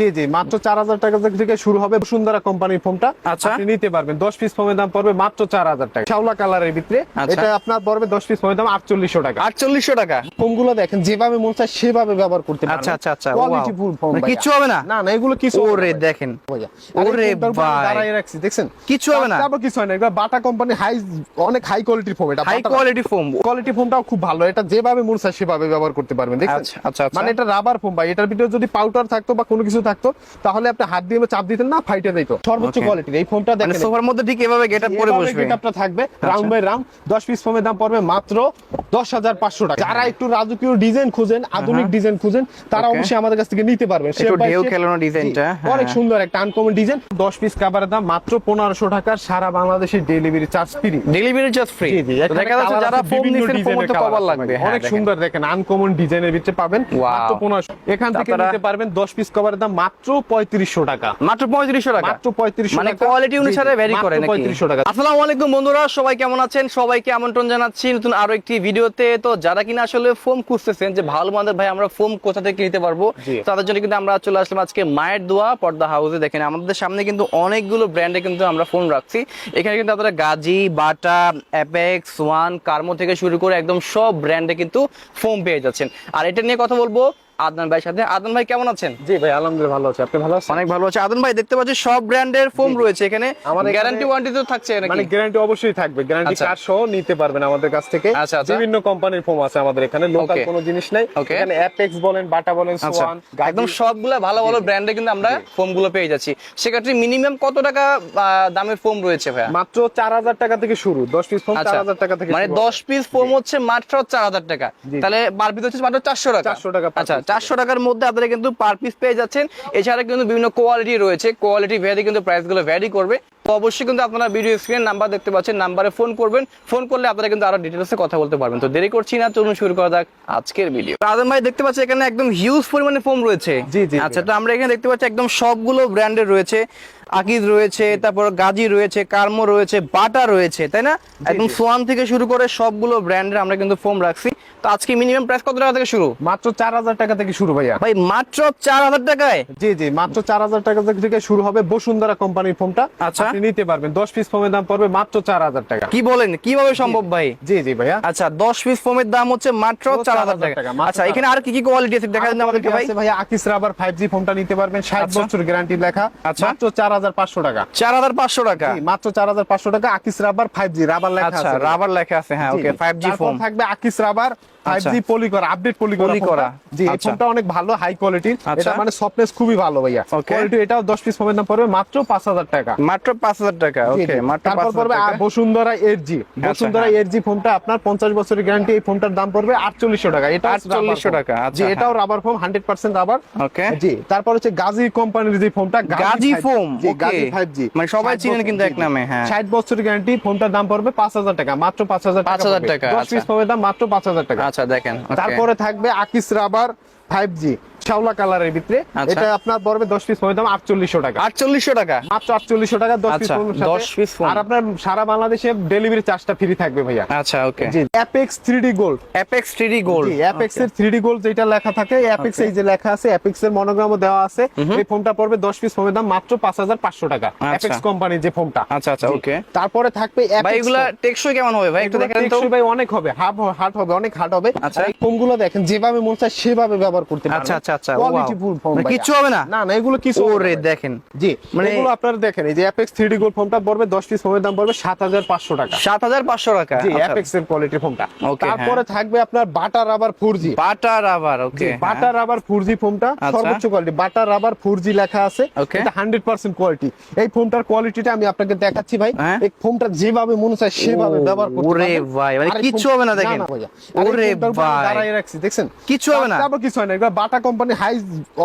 জি জি মাত্র চার হাজার টাকা থেকে শুরু হবে বসুন্ধরা কোম্পানির ফোনটা। আচ্ছা। আপনি নিতে পারবেন। দশ পিস ফোমের দাম পড়বে মাত্র চার হাজার টাকা। শাওলা কালারের ভিতরে। আচ্ছা। এটা আপনার পড়বে দশ পিস ফোমের দাম আটচল্লিশশো টাকা। আটচল্লিশশো টাকা। ফোনগুলো দেখেন যেভাবে মন চায় সেভাবে ব্যবহার করতে পারবেন। আচ্ছা আচ্ছা আচ্ছা কোয়ালিটি ফুল ফোন মানে হবে না? না না এগুলো কিছু ওরে দেখেন। ওরে ভাই। দাঁড়ায় রাখছি দেখছেন? কিচ্ছু হবে না। তারপর কিছু হয় না। এটা বাটা কোম্পানি হাই অনেক হাই কোয়ালিটির ফোন এটা হাই কোয়ালিটি ফোম কোয়ালিটি ফোনটাও খুব ভালো। এটা যেভাবে মন চায় সেভাবে ব্যবহার করতে পারবেন দেখছেন? আচ্ছা, আচ্ছা, আচ্ছা। মানে এটা রাবার ফোন ভাই। এটার ভিতরে যদি পাউডার থাকতো বা কোনো কিছু থাকতো তাহলে আপনি হাত দিয়ে চাপ দিতেন না ফাইটে দিত সর্বোচ্চ. কোয়ালিটির এই ফোনটা মানে দেখেন। সোফার মধ্যে ঠিক এভাবে গেট আপ করে বসবে। গেটআপটা থাকবে রাউন্ড বাই রাউন্ড 10 পিস ফোমের দাম পড়বে মাত্র 10500 টাকা। যারা একটু রাজকীয় ডিজাইন খুঁজেন আধুনিক ডিজাইন খুঁজেন তারা অবশ্যই আমাদের কাছ থেকে নিতে পারবেন। একটু ঢেউ খেলানো ডিজাইনটা, হ্যাঁ। অনেক সুন্দর একটা আনকমন ডিজাইন 10 পিস কাভারের দাম মাত্র 1500 টাকা সারা বাংলাদেশে delivery charge free delivery charge free দেখা যাচ্ছে যারা ফোম নিছেন ফোম তো কভার লাগবে। হ্যাঁ, অনেক সুন্দর দেখেন আনকমন ডিজাইনের ভিতরে পাবেন. মাত্র 1500 এখান থেকে নিতে পারবেন 10 পিস কভারের দাম মাত্র 3500 টাকা। মাত্র পঁয়ত্রিশশো টাকা? মাত্র 3500 মানে কোয়ালিটি অনুসারে ভ্যারি করে 3500 টাকা। আসসালামু আলাইকুম বন্ধুরা সবাই কেমন আছেন? সবাইকে আমন্ত্রণ জানাচ্ছি নতুন আরও একটি ভিডিওতে। তো যারা কিনা আসলে ফোম খুঁজতেছেন যে ভালো মানের ভাই আমরা ফোম কোথা থেকে নিতে পারব তাদের জন্য কিন্তু আমরা চলে আসলাম আজকে মায়ের দোয়া পর্দা হাউসে। দেখেন আমাদের সামনে কিন্তু অনেকগুলো ব্র্যান্ডে কিন্তু আমরা ফোন রাখছি। এখানে কিন্তু আপনারা গাজি বাটা অ্যাপেক্স ওয়ান কার্মো থেকে শুরু করে একদম সব ব্র্যান্ডে কিন্তু ফোম পেয়ে যাচ্ছেন। আর এটা নিয়ে কথা বলব আদনান ভাইয়ের সাথে। আদনান ভাই কেমন আছেন? জি ভাই আলহামদুলিল্লাহ ভালো আছি। আপনি ভালো আছেন? অনেক ভালো আছে। আদন ভাই দেখতে পাচ্ছি সব ব্র্যান্ডের ফোম রয়েছে এখানে। এখানে- গ্যারান্টি ওয়ারেন্টি তো থাকছে নাকি? মানে গ্যারান্টি অবশ্যই থাকবে। গ্যারান্টি আচ্ছা। কার্ড সহ নিতে পারবেন আমাদের কাছ থেকে। আচ্ছা, আচ্ছা। বিভিন্ন কোম্পানির ফোম আছে আমাদের এখানে। লোকাল কোনো জিনিস নাই। এখানে অ্যাপেক্স বলেন বাটা বলেন সোয়ান একদম সবগুলা ভালো ভালো ব্র্যান্ডে কিন্তু আমরা ফোমগুলো পেয়ে যাচ্ছি। সেক্ষেত্রে মিনিমাম কত টাকা দামের ফোম রয়েছে ভাইয়া? মাত্র চার হাজার টাকা থেকে শুরু। দশ পিস ফোম আচ্ছা। চার হাজার টাকা থেকে মানে শুরু দশ পিস ফোম হচ্ছে মাত্র চার হাজার টাকা। তাহলে পার পিস হচ্ছে মাত্র চারশো টাকা। 400 টাকা আচ্ছা। চারশো টাকার মধ্যে আপনারা কিন্তু পার পিস পেয়ে যাচ্ছেন। এছাড়া কিন্তু বিভিন্ন কোয়ালিটি রয়েছে। কোয়ালিটি ভ্যারি কিন্তু প্রাইসগুলো ভ্যারি করবে। তো অবশ্যই কিন্তু আপনারা ভিডিও স্ক্রিন নাম্বার দেখতে পাচ্ছেন নাম্বারে ফোন করবেন ফোন করলে আপনারা কিন্তু আরও ডিটেলসে কথা বলতে পারবেন। তো দেরি করছি না চলুন শুরু করা যাক আজকের ভিডিও আদম ভাই দেখতে পাচ্ছি এখানে একদম হিউজ পরিমাণে ফোম রয়েছে। জি, জি, আচ্ছা তো আমরা এখানে দেখতে পাচ্ছি একদম সবগুলো ব্র্যান্ডের রয়েছে। আকিজ রয়েছে তারপর গাজি রয়েছে কার্মো রয়েছে বাটা রয়েছে তাই না? একদম সোয়ান থেকে শুরু করে সবগুলো ব্র্যান্ডের আমরা কিন্তু ফোম রাখছি। তো আজকে মিনিমাম প্রাইস কত টাকা থেকে শুরু? মাত্র চার হাজার টাকা থেকে শুরু ভাইয়া। ভাই মাত্র চার হাজার টাকায়? জি জি মাত্র চার হাজার টাকা থেকে শুরু হবে বসুন্ধরা কোম্পানির ফোনটা আচ্ছা। নিতে পারবেন। দশ পিস ফোমের দাম পড়বে মাত্র চার হাজার টাকা। কি বলেন? কীভাবে সম্ভব ভাই? জি জি ভাইয়া। আচ্ছা দশ পিস ফোমের দাম হচ্ছে মাত্র চার হাজার 4,000 টাকা। আচ্ছা এখানে আর কি কি কোয়ালিটি আছে দেখা যাচ্ছে আমাদেরকে ভাই? ভাইয়া আকিস রাবার ফাইভ জি ফোনটা নিতে পারবেন ষাট আচ্ছা। বছর গ্যারান্টি লেখা আচ্ছা। মাত্র চার হাজার পাঁচশো টাকা। চার হাজার পাঁচশো টাকা? মাত্র চার হাজার পাঁচশো টাকা আকিস রাবার ফাইভ জি রাবার লেখা আচ্ছা আছে। রাবার লেখা আছে হ্যাঁ ওকে ফাইভ জি। ফোন থাকবে আকিস রাবার ফাইভ আচ্ছা। পলি করা আপডেট পলি করা। জি এই আচ্ছা। ফোনটা অনেক ভালো হাই কোয়ালিটির আচ্ছা। এটা মানে সফটনেস খুবই ভালো ভাইয়া। কোয়ালিটি এটাও দশ পিস ফোনের দাম পড়বে মাত্র পাঁচ হাজার টাকা। মাত্র পাঁচ হাজার টাকা ওকে। মাত্র পাঁচ তারপর পড়বে বসুন্ধরা এর বসুন্ধরা হ্যাঁ। ফোনটা আপনার পঞ্চাশ বছরের গ্যারান্টি এই ফোনটার দাম পড়বে আটচল্লিশশো টাকা। এটা 4800 টাকা, আচ্ছা, জি এটাও rubber foam hundred percent rubber okay জি তারপর হচ্ছে গাজী কোম্পানির যে ফোনটা গাজী ফোম গাজী ফাইভ মানে সবাই চিনেন কিন্তু এক নামে হ্যাঁ। ষাট বছরের গ্যারান্টি ফোনটার দাম পড়বে পাঁচ হাজার টাকা মাত্র পাঁচ হাজার 5,000 টাকা, দশ আচ্ছা। পিস ফোনের দাম মাত্র পাঁচ হাজার টাকা। আচ্ছা দেখেন তারপরে থাকবে আকিস রাবার ফাইভ জি শাওলা কালারের ভিতরে। আচ্ছা। এটা আপনার পড়বে দশ পিস ফোনের দাম আটচল্লিশশো টাকা। আটচল্লিশশো টাকা? মাত্র আটচল্লিশশো টাকা দশ পিস আচ্ছা, ফোনের 10 piece phone। আর আপনার সারা বাংলাদেশে ডেলিভারি চার্জটা ফ্রি থাকবে ভাইয়া। আচ্ছা ওকে জি Apex three gold Apex three gold জি অ্যাপেক্স এর থ্রি গোল্ড যেটা লেখা থাকে অ্যাপেক্স এই যে লেখা আছে অ্যাপেক্স এর মনোগ্রামও দেওয়া আছে। এই ফোনটা পড়বে দশ পিস ফোনের দাম মাত্র পাঁচ হাজার পাঁচশো টাকা অ্যাপেক্স কোম্পানির যে ফোনটা আচ্ছা আচ্ছা ওকে তারপরে থাকবে ভাই এগুলা। টেকসই কেমন হবে ভাই? একটু দেখেন তো। টেকসই ভাই অনেক হবে। হাফ হার্ট হবে অনেক হার্ড হবে। আচ্ছা। এই ফোনগুলো দেখেন যেভাবে মন চায় সেভাবে ব্যবহার করতে পারবেন। আচ্ছা, আচ্ছা, আচ্ছা, কোয়ালিটি ফুল ফোন মানে কিচ্ছু হবে না? না না এগুলো কিছু ওরে দেখেন। জি মানে- এগুলো আপনারা দেখেন এই যে অ্যাপেক্স থ্রি গোল্ড ফোনটা পড়বে দশ পিস ফোনের দাম পড়বে সাত হাজার পাঁচশো টাকা। সাত হাজার পাঁচশো টাকা জি আচ্ছা। অ্যাপেক্স এর কোয়ালিটির ফোনটা Okay, তারপরে থাকবে আপনার বাটার রাবার ফোর জি বাটার আবার ওকে বাটার রাবার ফোর জি ফোনটা আচ্ছা। সর্বোচ্চ কোয়ালিটি বাটার রাবার ফোর জি লেখা আছে এটা হান্ড্রেড পার্সেন্ট কোয়ালিটি এই ফোনটার কোয়ালিটিটা আমি আপনাকে দেখাচ্ছি ভাই। হ্যাঁ? এই ফোনটা যেভাবে মনে চায় সেভাবে ব্যবহার করতে ওরে ভাই, মানে ফোন- হবে না দেখেন। ওরে ভাই। দাঁড়ায় রাখছি দেখছেন? কিচ্ছু হবে না? তারপর কিছু হয় না বাটা কোম্পানি হাই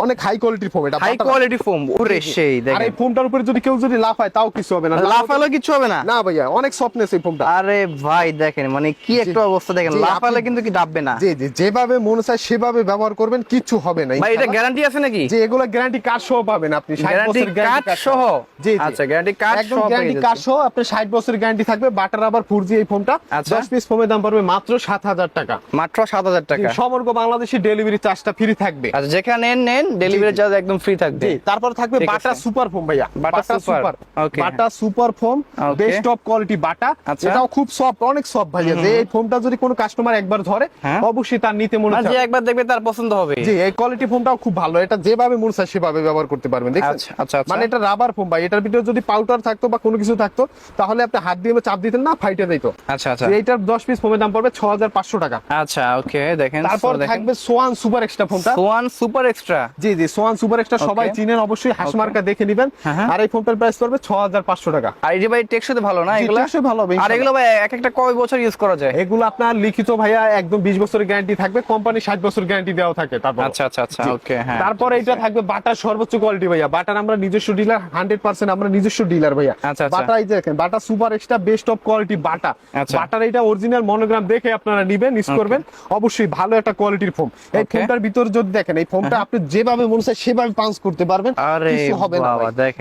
অনেক হাই কোয়ালিটির ফোন এটা হাই কোয়ালিটি ফোম ওরে। সেই আর দেখেন। এই ফোনটার উপরে যদি কেউ যদি লাফায় তাও কিছু হবে না। লাফালে কিছু হবে না? না ভাইয়া অনেক সফটনেস এই ফোনটা আরে ভাই দেখেন মানে কি একটা অবস্থা দেখেন লাফালে কিন্তু কি ডাববে না? জি জি যেভাবে মনে চায় সেভাবে ব্যবহার করবেন কিচ্ছু হবে না ভাই এটা গ্যারান্টি আছে নাকি? যে এগুলো গ্যারান্টি কার্ড সহ পাবেন আপনি 60 গ্যারান্টি কার্ড সহ? জি আচ্ছা গ্যারান্টি কার্ড একদম সহ গ্যারান্টি কার্ড সহ আপনার 60 বছরের গ্যারান্টি থাকবে বাটার আবার 4G এই ফোনটা আচ্ছা। 10 পিস ফোনের দাম পড়বে মাত্র 7000 টাকা। মাত্র সাত হাজার টাকা। সমগ্র বাংলাদেশে ডেলিভারি চার্জটা ফ্রি থাকবে। আচ্ছা যেখানে নেন ডেলিভারি চার্জ একদম ফ্রি থাকবে। তারপর থাকবে বাটা সুপার ফোম ভাইয়া। Bata super, okay, Bata super foam best of quality Bata. আচ্ছা। এটাও খুব সফট অনেক সফট ভাইয়া। যে এই ফোমটা যদি কোনো কাস্টমার একবার ধরে হ্যাঁ। অবশ্যই তার নিতে মনে আর যে একবার দেখবে তার পছন্দ হবে। জি এই কোয়ালিটি ফোমটাও খুব ভালো। এটা যেভাবে মন চায় সেভাবে ব্যবহার করতে পারবেন দেখছেন? আচ্ছা আচ্ছা আচ্ছা। মানে এটা রাবার ফোম ভাই এটার ভিতরে যদি পাউডার থাকতো বা কোনো কিছু থাকতো তাহলে আপনি হাত দিয়ে চাপ দিতেন না ফাইটে দিত। আচ্ছা আচ্ছা। এইটার দশ পিস ফোমের দাম পড়বে ছ হাজার পাঁচশো টাকা। আচ্ছা ওকে দেখেন তারপর থাকবে সোয়ান সুপার এক্সট্রা ফোনটা সোয়ান সুপার এক্সট্রা? জি জি সোয়ান সুপার এক্সট্রা সবাই চিনেন অবশ্যই হাসমার্কা দেখে নিবেন। হ্যাঁ, হ্যাঁ। আর এই ফোনটার প্রাইস পড়বে ছ হাজার পাঁচশো টাকা। আর এই যে ভাই ভালো না এগুলো? টেকসই ভালো হবে, আর এগুলো ভাই এক একটা কয় বছর ইউজ করা যায়? এগুলো আপনার লিখিত ভাইয়া একদম বিশ বছরের গ্যারান্টি থাকবে কোম্পানি ষাট বছর গ্যারান্টি দেওয়া থাকে তারপর। আচ্ছা আচ্ছা আচ্ছা ওকে হ্যাঁ। তারপরে এটা থাকবে বাটার সর্বোচ্চ কোয়ালিটি ভাইয়া। বাটার আমরা নিজস্ব ডিলার হান্ড্রেড পার্সেন্ট আমরা নিজস্ব ডিলার ভাইয়া। আচ্ছা, আচ্ছা। বাটা এই দেখেন Bata super extra best of quality Bata. Butter এটা অরিজিনাল মনোগ্রাম দেখে আপনারা নিবেন ইউজ করবেন। অবশ্যই ভালো একটা কোয়ালিটির ফোম এই ফোনটার ভিতর যদি দেখেন এই ফোনটা আপনি যেভাবে মনে চায় সেভাবে পাঞ্চ করতে পারবেন। কিছু হবে না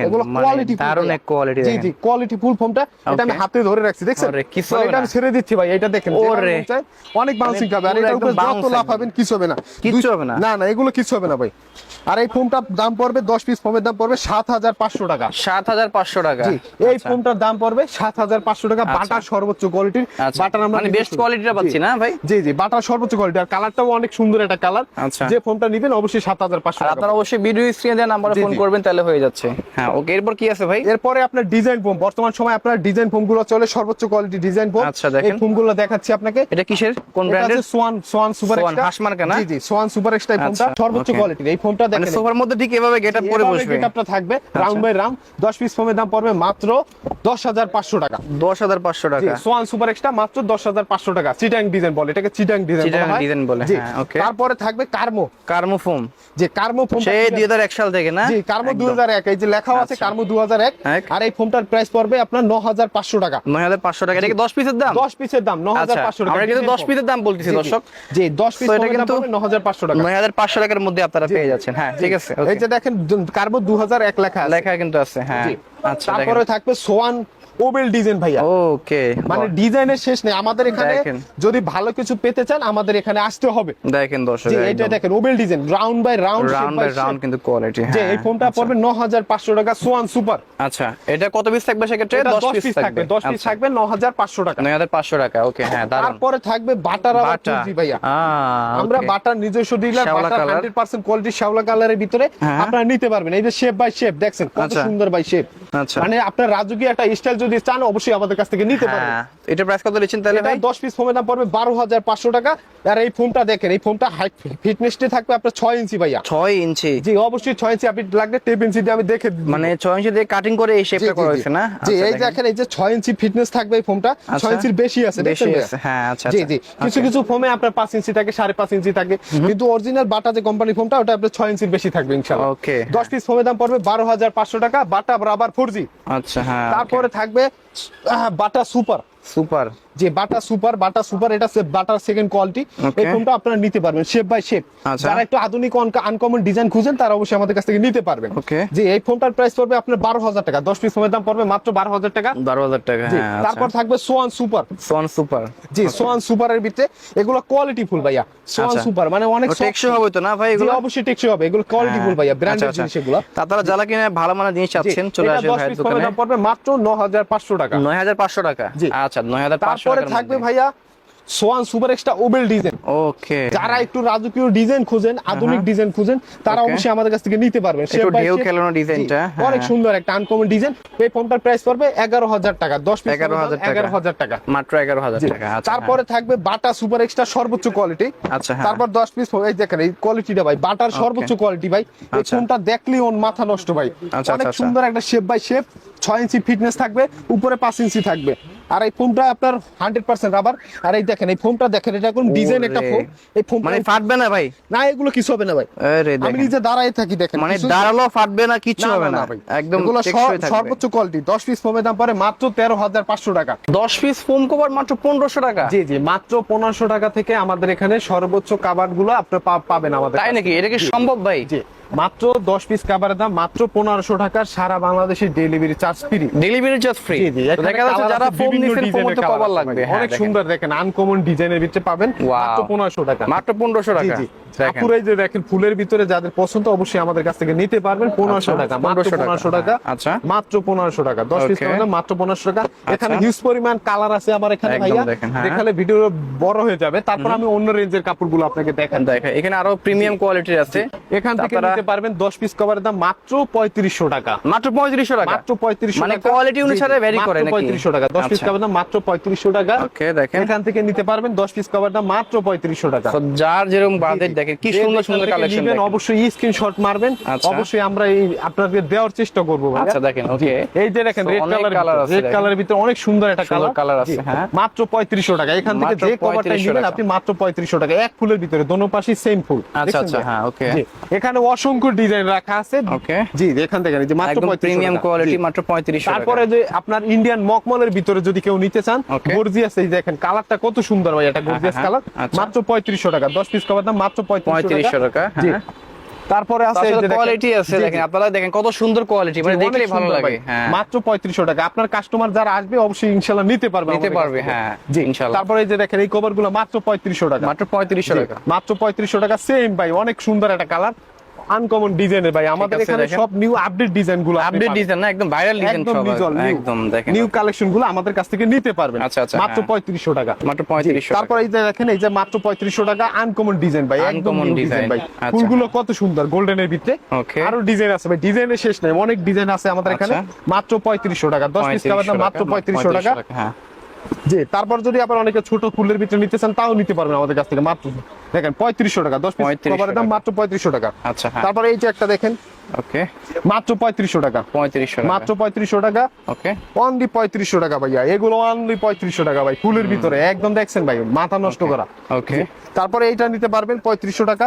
এগুলো মানে কোয়ালিটি দারুণ এক quality জি জি কোয়ালিটি ফুল ফোমটা এটা আমি হাতে ধরে রাখছি দেখছেন? আরে, কিছু মানে এটা আমি ছেড়ে দিচ্ছি ভাই এটা দেখেন। অনেক বাউন্সিং খাবে আর এটার উপরে যত লাভ কিছু হবে না। দুই- হবে না। না না এগুলো কিছু হবে না ভাই। আর এই ফোনটার দাম পড়বে দশ পিস ফোমের দাম পড়বে সাত হাজার পাঁচশো টাকা। সাত হাজার পাঁচশো টাকা। এই আচ্ছা। ফোনটার দাম পড়বে সাত হাজার পাঁচশো টাকা বাটার সর্বোচ্চ কোয়ালিটির আচ্ছা। বাটার আমরা মানে বেস্ট কোয়ালিটিটা পাচ্ছি না ভাই? জি জি বাটার সর্বোচ্চ কোয়ালিটি আর কালারটাও অনেক সুন্দর একটা কালার আচ্ছা। যে ফোনটা নিবেন অবশ্যই সাত হাজার পাঁচশো টাকা আপনারা অবশ্যই ভিডিও স্ক্রিনে দেওয়া নাম্বারে ফোন করবেন তাহলে হয়ে যাচ্ছে। হ্যাঁ ওকে। এরপর কি আছে ভাই? এরপরে আপনার ডিজাইন ফোম বর্তমান সময় আপনার ডিজাইন ফোমগুলো চলে সর্বোচ্চ কোয়ালিটি ডিজাইন ফোম আচ্ছা, দেখেন। ফোমগুলো দেখাচ্ছি আপনাকে। এটা কিসের? কোন ব্র্যান্ডের swan swan super swan, extra হাঁসমার্কা না? জি জি সোয়ান সুপার এক্সট্রা আচ্ছা, সর্বোচ্চ. কোয়ালিটির এই ফোনটা মানে দেখেন। সোফার মধ্যে ঠিক এভাবে গেটআপ করে বসবে। গেটআপটা থাকবে রাউন্ড বাই রাউন্ড 10 পিস ফোমের দাম পড়বে মাত্র 10500 টাকা। দশ হাজার পাঁচশো জি টাকা। সোয়ান সুপার এক্সট্রা মাত্র 10500 টাকা। চিটাং ডিজাইন বলে। এটাকে চিটাং ডিজাইন বলা হয়। ডিজাইন বলে, হ্যাঁ, okay. তারপরে থাকবে কার্মো কার্মো ফোম যে কার্মো ফোম সেই দুই হাজার এক সাল থেকে না? জি কার্মো 2001 এই যে লেখাও আছে আচ্ছা। কার্মো 2001 আর এই ফোনটার প্রাইস পড়বে আপনার 9500 টাকা। নয় হাজার পাঁচশো টাকা। এটা কি দশ পিসের দাম? 10 পিসের দাম আচ্ছা। 9500 টাকা। আমরা কিন্তু design দশ phone। পিসের দাম বলতেছি। দর্শক। জি 10 পিস এটা কিন্তু 9500 টাকা। নয় হাজার পাঁচশো টাকার মধ্যে আপনারা পেয়ে যাচ্ছেন। হ্যাঁ ঠিক আছে এই যে দেখেন কার্বো 2001 লেখা আছে। লেখা কিন্তু আছে হ্যাঁ। আচ্ছা তারপরে থাকবে সোয়ান ওবেল ডিজাইন ভাইয়া। ওকে মানে ডিজাইনের শেষ নেই। আমাদের এখানে যদি ভালো কিছু পেতে চান আমাদের এখানে আসতে হবে। দেখেন দর্শক এটা দেখেন oval design round by round round by round কিন্তু হ্যাঁ, কোয়ালিটি যে এই ফোনটা পড়বে 9500 টাকা সোয়ান সুপার আচ্ছা এটা কত পিস থাকবে সেক্ষেত্রে? এটা 10 10 পিস থাকবে। থাকবে 10 পিস থাকবে 9500 টাকা। নয় হাজার পাঁচশো টাকা ওকে হ্যাঁ দারুণ তারপরে থাকবে বাটার আবার বাটা 2G ভাইয়া। আমরা বাটার নিজস্ব ডিলার বাটার 100% কোয়ালিটি শ্যাওলা কালারের ভিতরে হ্যাঁ। আপনারা নিতে পারবেন। এই যে শেপ বাই শেপ দেখছেন কত আচ্ছা। সুন্দর বাই শেপ আচ্ছা। মানে আপনার রাজকীয় একটা স্টাইল যদি চান অবশ্যই আমাদের কাছ থেকে নিতে হ্যাঁ। এটা প্রাইস কত দিচ্ছেন তাহলে ভাই? 10 পিস ফোমের দাম পড়বে 12500 টাকা। আর এই ফোনটা দেখেন এই ফোনটা হাইট ফিটনেসটি থাকবে আপনার 6 ইঞ্চি ভাইয়া। ছয় ইঞ্চি জি অবশ্যই 6 ইঞ্চি আপনি লাগলে টেপ ইঞ্চি দিয়ে আমি দেখে মানে ছয় ইঞ্চি দিয়ে কাটিং করে এই শেপটা করা হয়েছে না? জি আচ্ছা, এই দেখেন। দেখেন এই যে 6 ইঞ্চি ফিটনেস থাকবে এই ফোনটা 6 আচ্ছা। ইঞ্চির বেশি আছে বেশি আছে, হ্যাঁ, আচ্ছা, জি আচ্ছা। জি। কিছু কিছু ফোমে আপনার 5 ইঞ্চি থাকে 5.5 ইঞ্চি থাকে। কিন্তু অরিজিনাল বাটা যে কোম্পানি ফোমটা ওটা আপনার 6 ইঞ্চির বেশি থাকবে ইনশাআল্লাহ। Okay. 10 পিস ফোমের দাম পড়বে 12500 টাকা বাটা রাবার 4G আচ্ছা হ্যাঁ তারপরে থাকবে বাটা সুপার সুপার যে বাটা সুপার বাটা সুপার এটা বাটার সেকেন্ড কোয়ালিটি এই ফোনটা আপনারা নিতে পারবেন শেপ বাই শেপ আচ্ছা। যারা একটু আধুনিক আনকমন ডিজাইন খুঁজেন তারা অবশ্যই আমাদের কাছ থেকে নিতে পারবেন. যে এই ফোনটার প্রাইস পড়বে আপনার বারো হাজার টাকা। দশ পিস ফোনের দাম পড়বে মাত্র বারো হাজার টাকা। বারো হাজার টাকা হ্যাঁ তারপর থাকবে সোয়ান সুপার সোয়ান সুপার জি সোয়ান সুপারের ভিতরে এগুলো কোয়ালিটি ফুল ভাইয়া। সোয়ান আচ্ছা। সুপার মানে অনেক টেকসই হবে তো না ভাই এগুলো? অবশ্যই টেকসই হবে। এগুলো কোয়ালিটি ফুল ভাইয়া ব্র্যান্ডেড আচ্ছা, জিনিস এগুলো। তারপরে যারা কিনে ভালো মানের জিনিস চাচ্ছেন চলে আসেন ফোনের দোকানে দাম পড়বে মাত্র ন হাজার পাঁচশো টাকা। নয় হাজার পাঁচশো টাকা? জি। আচ্ছা নয় হাজার পাঁচশো তারপরে থাকবে ভাইয়া swan super extra oval design. Okay. যারা একটু রাজকীয় ডিজাইন খুঁজেন আধুনিক ডিজাইন খুঁজেন তারা অবশ্যই আমাদের কাছ থেকে নিতে পারবেন। একটু ঢেউ খেলানো ডিজাইনটা, হ্যাঁ। অনেক সুন্দর একটা আনকমন ডিজাইন এই ফোনটার প্রাইস পড়বে এগারো হাজার টাকা দশ পিস এগারো হাজার টাকা। এগারো হাজার টাকা। মাত্র এগারো হাজার জি। টাকা আচ্ছা তারপরে থাকবে বাটা সুপার এক্সট্রা সর্বোচ্চ কোয়ালিটি আচ্ছা, হ্যাঁ। তারপর দশ পিস এই দেখেন এই কোয়ালিটিটা ভাই বাটার সর্বোচ্চ কোয়ালিটি ভাই। এই আচ্ছা। ফোনটা দেখলেই ওন মাথা নষ্ট ভাই। আচ্ছা, অনেক সুন্দর একটা শেপ বাই শেপ ছয় ইঞ্চি ফিটনেস থাকবে উপরে পাঁচ ইঞ্চি থাকবে। আর এই ফোনটা আপনার হান্ড্রেড পার্সেন্ট রাবার আর এই দেখেন এই ফোনটা দেখেন এটা কোন ডিজাইন একটা। ফোন এই ফোন মানে ফাটবে না ভাই? না এগুলো কিছু হবে না ভাই। আমি নিজে দাঁড়াই থাকি দেখেন। মানে দাঁড়াল ফাটবে না কিচ্ছু না, হবে না। একদম এগুলো সর্বোচ্চ কোয়ালিটি দশ পিস ফোমের দাম পড়ে মাত্র তেরো হাজার পাঁচশো টাকা। দশ পিস ফোম কভার মাত্র পনেরোশো টাকা? জি জি মাত্র পনেরোশো টাকা থেকে আমাদের এখানে সর্বোচ্চ কাবারগুলো আপনি পাবেন আমাদের তাই নাকি? এটা কি সম্ভব ভাই? জি। মাত্র দশ পিস খাবারের দাম মাত্র পনেরোশো টাকা সারা বাংলাদেশের delivery charge free delivery charge free দেখা যাচ্ছে যারা ফোম নিছেন ফোম তো কভার লাগবে। হ্যাঁ, অনেক সুন্দর দেখেন আনকমন ডিজাইনের ভিতরে পাবেন। মাত্র পনেরোশো টাকা। মাত্র পনেরোশো টাকা। আপুরাই যে দেখেন ফুলের ভিতরে যাদের পছন্দ অবশ্যই আমাদের কাছ থেকে নিতে পারবেন। পনেরোশো আচ্ছা, টাকা মাত্র পনেরোশো টাকা। আচ্ছা। মাত্র পনেরোশো টাকা। দশ পিস. মাত্র পনেরোশো টাকা। এখানে আচ্ছা। হিউজ পরিমাণ কালার আছে আমার এখানে ভাইয়া। হ্যাঁ। দেখালে ভিডিও বড় হয়ে যাবে। তারপর আমি অন্য রেঞ্জের কাপড়গুলো আপনাকে দেখান এখানে আরও প্রিমিয়াম কোয়ালিটির আছে। এখান থেকে নিতে পারবেন দশ পিস কভারের দাম মাত্র পঁয়ত্রিশশো টাকা। মাত্র পঁয়ত্রিশশো টাকা? মাত্র পঁয়ত্রিশশো মানে টাকা। quality অনুসারে vary করে পঁয়ত্রিশশো টাকা। দশ পিস আচ্ছা। কভার দাম মাত্র পঁয়ত্রিশশো টাকা। ওকে দেখেন। এখান থেকে নিতে পারবেন দশ পিস কভার দাম মাত্র পঁয়ত্রিশশো টাকা। যার যেরকম বাজেট দেখেন কি সুন্দর সুন্দর কালেকশন অবশ্যই স্ক্রিনশট মারবেন। আচ্ছা। অবশ্যই আমরা এই আপনাদের দেওয়ার চেষ্টা করব। আচ্ছা দেখেন ওকে এই যে দেখেন রেড কালার রেড কালারের ভিতরে অনেক সুন্দর একটা সুন্দর কালার আছে, হ্যাঁ। মাত্র পঁয়ত্রিশশো টাকা। এখান থেকে যে কভারটা 3500 নেবেন আপনি মাত্র পঁয়ত্রিশশো টাকা। এক ফুলের ভিতরে দোনো পাশে সেম ফুল। আচ্ছা আচ্ছা হ্যাঁ ওকে এখানে অসংখ্য ডিজাইন রাখা আছে। ওকে জি এখান থেকে যে মাত্র 3500 প্রিমিয়াম কোয়ালিটি। মাত্র পঁয়ত্রিশশো তারপরে যে আপনার ইন্ডিয়ান মকমলের ভিতরে যদি কেউ নিতে চান গর্জিয়াস এই দেখেন কালারটা কত সুন্দর ভাই এটা গর্জিয়াস হ্যাঁ, কালার আচ্ছা। মাত্র পঁয়ত্রিশশো টাকা। দশ পিস কভার দাম মাত্র পঁয়ত্রিশশো টাকা হ্যাঁ। তারপরে আছে কোয়ালিটি আছে। দেখেন আপনারা দেখেন কত সুন্দর কোয়ালিটি মানে দেখলেই ভালো লাগে হ্যাঁ। মাত্র পঁয়ত্রিশশো টাকা। আপনার কাস্টমার যারা আসবে অবশ্যই ইনশাল্লাহ নিতে পারবে নিতে পারবে, হ্যাঁ, জি। তারপরে এই যে দেখেন এই মাত্র পঁয়ত্রিশশো টাকা। মাত্র পঁয়ত্রিশশো জি, টাকা। মাত্র পঁয়ত্রিশশো টাকা সেম ভাই অনেক সুন্দর একটা কালার আনকমন ডিজাইনের ভাই আমাদের এখানে সব নিউ আপডেট ডিজাইনগুলো আপডেট ডিজাইন না একদম ভাইরাল ডিজাইন সব একদম দেখেন নিউ কালেকশনগুলো আমাদের কাছ থেকে নিতে পারবেন। আচ্ছা, আচ্ছা, মাত্র হ্যাঁ। পঁয়ত্রিশশো টাকা। মাত্র পঁয়ত্রিশশো তারপর এই যে দেখেন এই যে মাত্র পঁয়ত্রিশশো টাকা আনকমন ডিজাইন ভাই একদম নিউ ডিজাইন ভাই। আচ্ছা। ফুলগুলো কত সুন্দর গোল্ডেনের ভিতরে. আরও ডিজাইন আছে ভাই ডিজাইনের শেষ নাই অনেক ডিজাইন আছে আমাদের এখানে। আচ্ছা। মাত্র পঁয়ত্রিশশো টাকা দশ পিস খাবার দাম মাত্র পঁয়ত্রিশশো টাকা হ্যাঁ। জি তারপর যদি আবার অনেকে ছোট ফুলের ভিতরে নিতে চান তাও নিতে পারবেন আমাদের কাছ থেকে মাত্র দেখেন পঁয়ত্রিশশো টাকা দশ পিস 3500 খাবারের দাম মাত্র পঁয়ত্রিশশো টাকা। আচ্ছা হ্যাঁ। তারপরে এই যে একটা দেখেন ওকে। মাত্র পঁয়ত্রিশশো টাকা। পঁয়ত্রিশশো মাত্র পঁয়ত্রিশশো টাকা। ওকে। অনলি পঁয়ত্রিশশো টাকা ভাইয়া। এগুলো অনলি পঁয়ত্রিশশো টাকা ভাই ফুলের ভিতরে। একদম দেখছেন ভাই মাথা নষ্ট করা। ওকে। তারপরে এইটা নিতে পারবেন পঁয়ত্রিশশো টাকা।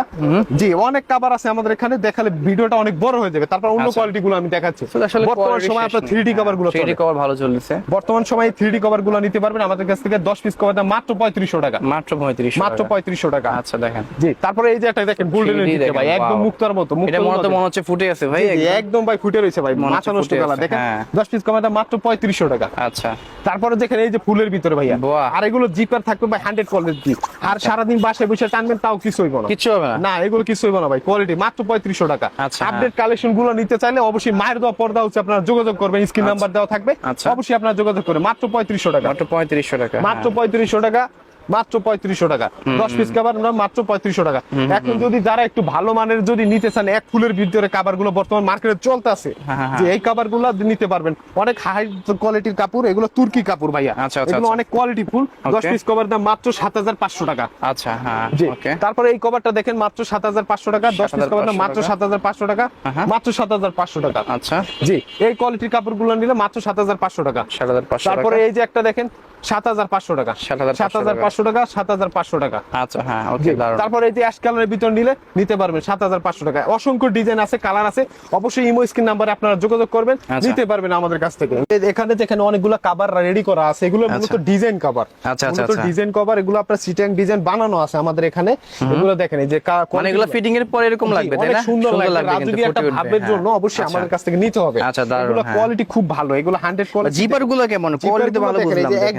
জি অনেক কাবার আছে আমাদের এখানে। দেখালে ভিডিওটা অনেক বড় হয়ে যাবে। তারপর অন্য আচ্ছা। কোয়ালিটি গুলো আমি দেখাচ্ছি। বর্তমান সময় আপনার থ্রি ডি কভারগুলো থ্রি কভার ভালো চলছে। বর্তমান সময় থ্রি ডি কভারগুলো নিতে পারবেন। আমাদের কাছ থেকে দশ পিস কভার দাম মাত্র পঁয়ত্রিশশো টাকা। মাত্র পঁয়ত্রিশ মাত্র পঁয়ত্রিশশো টাকা। আচ্ছা দেখেন। জি তারপরে এই যে একটা দেখেন গোল্ডেন 3D ভাই একদম মুক্তার মতো এটা মনে তো মনে হচ্ছে ফুটে আছে ভাই একদম। ভাই ফুটে রয়েছে ভাই মাথা নষ্ট ফুটে দেখেন? হ্যাঁ। দশ পিস কভার মাত্র পঁয়ত্রিশশো টাকা। আচ্ছা। তারপরে দেখেন এই যে ফুলের ভিতরে ভাইয়া আর এগুলো জিপার থাকবে ভাই হান্ড্রেড কোয়ালিটি আর সারাদিন বাসায় বসে টানবেন তাও কিছু হইব না। কিচ্ছু হবে না। না এগুলো কিছু হইব না ভাই কোয়ালিটি মাত্র পঁয়ত্রিশশো টাকা। আচ্ছা, আপডেট কালেকশনগুলো নিতে চাইলে অবশ্যই মায়ের দেওয়া পর্দা হচ্ছে আপনারা যোগাযোগ করবেন স্ক্রিন নাম্বার দেওয়া থাকবে। আচ্ছা। অবশ্যই আপনারা যোগাযোগ করবেন মাত্র পঁয়ত্রিশশো টাকা। মাত্র পঁয়ত্রিশশো টাকা মাত্র পঁয়ত্রিশশো টাকা। মাত্র পঁয়ত্রিশশো টাকা। দশ পিস কাবার মাত্র পঁয়ত্রিশশো টাকা। এখন যদি যারা একটু ভালো মানের যদি নিতে চান এক ফুলের ভিতরে কাবারগুলো বর্তমান মার্কেটে চলতে আছে হ্যাঁ, হ্যাঁ, যে এই কাবারগুলো নিতে পারবেন। অনেক হাই কোয়ালিটির কাপড় এগুলো তুর্কি কাপড় ভাইয়া। আচ্ছা, আচ্ছা, এগুলো আচ্ছা। অনেক কোয়ালিটি ফুল। দশ পিস কভার দাম মাত্র সাত হাজার পাঁচশো টাকা। আচ্ছা হ্যাঁ তারপরে এই কভারটা দেখেন মাত্র সাত হাজার পাঁচশো টাকা। দশ পিস কভার দাম মাত্র সাত হাজার পাঁচশো টাকা। হ্যাঁ। মাত্র সাত হাজার পাঁচশো টাকা। আচ্ছা। জি। এই কোয়ালিটির কাপড়গুলো নিলে মাত্র সাত হাজার পাঁচশো টাকা। সাত হাজার তারপরে এই যে একটা দেখেন সাত হাজার পাঁচশো টাকা। সাত হাজার পাঁচশো টাকা। সাত হাজার পাঁচশো টাকা আচ্ছা হ্যাঁ তারপরে এই যে অ্যাশ কালারের ভিতর নিলে নিতে পারবেন সাত হাজার পাঁচশো টাকা। অসংখ্য ডিজাইন আছে কালার আছে। অবশ্যই ইমো স্ক্রিন নাম্বারে আপনারা যোগাযোগ করবেন আচ্ছা। নিতে পারবেন আমাদের কাছ থেকে। এখানে যেখানে অনেকগুলো কাবার রেডি করা আছে এগুলো মূলত ডিজাইন কভার আচ্ছা। ডিজাইন কভার এগুলো আপনার সিটিং ডিজাইন বানানো আছে আমাদের এখানে। এগুলো দেখেন এই যে কা- মানে এগুলো ফিটিং এর পরে এরকম লাগবে তাই না? সুন্দর লাগবে। কিন্তু একটা ভাবের। জন্য অবশ্যই। আমাদের কাছ থেকে নিতে হবে। আচ্ছা, দারুণ, হ্যাঁ। কোয়ালিটি খুব ভালো এগুলো কোয়ালিটি জিপারগুলো কেমন? কোয়ালিটি ভালো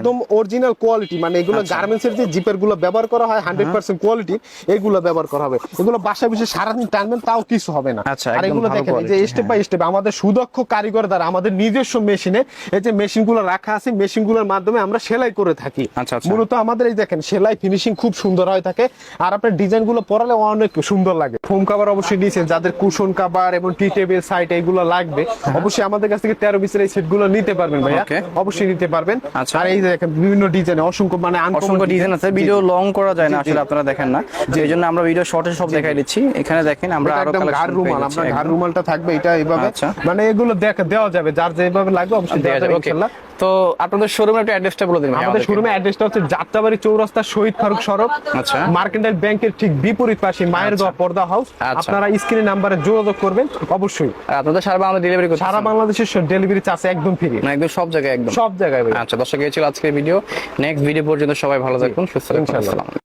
একদম অরিজিনাল কোয়ালিটি মানে এগুলো আচ্ছা। গার্মেন্টস এর যে জিপেরগুলো ব্যবহার করা হয় হান্ড্রেড পার্সেন্ট কোয়ালিটি এগুলো ব্যবহার করা হবে। এগুলো বাসায় বসে সারাদিন টানবেন তাও কিছু হবে না। আচ্ছা, আর এগুলো দেখেন যে স্টেপ বাই স্টেপ আমাদের সুদক্ষ কারিগর দ্বারা আমাদের নিজস্ব মেশিনে এই যে মেশিনগুলো রাখা আছে মেশিনগুলোর মাধ্যমে আমরা সেলাই করে থাকি। আচ্ছা, আচ্ছা। মূলত আমাদের এই দেখেন সেলাই ফিনিশিং খুব সুন্দর হয়ে থাকে। আর আপনার ডিজাইনগুলো পরালে অনেক সুন্দর লাগে। ফোম কাভার অবশ্যই নিয়েছেন যাদের কুশন কাভার এবং টি টেবিল সাইট এগুলো লাগবে অবশ্যই আমাদের কাছ থেকে তেরো বিশের এই সেটগুলো নিতে পারবেন ভাইয়া। অবশ্যই নিতে পারবেন। আচ্ছা। আর এই দেখেন বিভিন্ন ডিজাইন অসংখ্য মানে অসংখ্য ডিজাইন আছে। ভিডিও লং করা যায় না। আসলে আপনারা দেখেন না। যে জন্য আমরা ভিডিও শর্টে সব দেখাই দিচ্ছি। এখানে দেখেন আমরা আরও ঘাড় রুমাল আপনার ঘাড় রুমালটা থাকবে এটা এইভাবে আচ্ছা। মানে এগুলো দেখা দেওয়া যাবে যার যেভাবে লাগবে অবশ্যই দেওয়া যাবে ইনশাআল্লাহ তো আপনাদের শোরুমের একটা অ্যাড্রেসটা বলে দিন আমাদের শোরুমের অ্যাড্রেসটা হচ্ছে যাত্রাবাড়ি চৌরাস্তা শহীদ ফারুক সড়ক। আচ্ছা। মার্কেন্টাইল ব্যাংকের ঠিক বিপরীত পাশে মায়ের দোয়া পর্দা হাউস আচ্ছা। আপনারা স্ক্রিনে নাম্বারে যোগাযোগ করবেন অবশ্যই। আর আপনাদের সারা বাংলা ডেলিভারি করতে সারা বাংলাদেশের ডেলিভারি চার্জ একদম ফ্রি না একদম সব জায়গায় একদম। সব জায়গায় আচ্ছা দর্শক এই ছিল আজকের ভিডিও নেক্সট ভিডিও পর্যন্ত সবাই ভালো থাকুন সুস্থ থাকুন।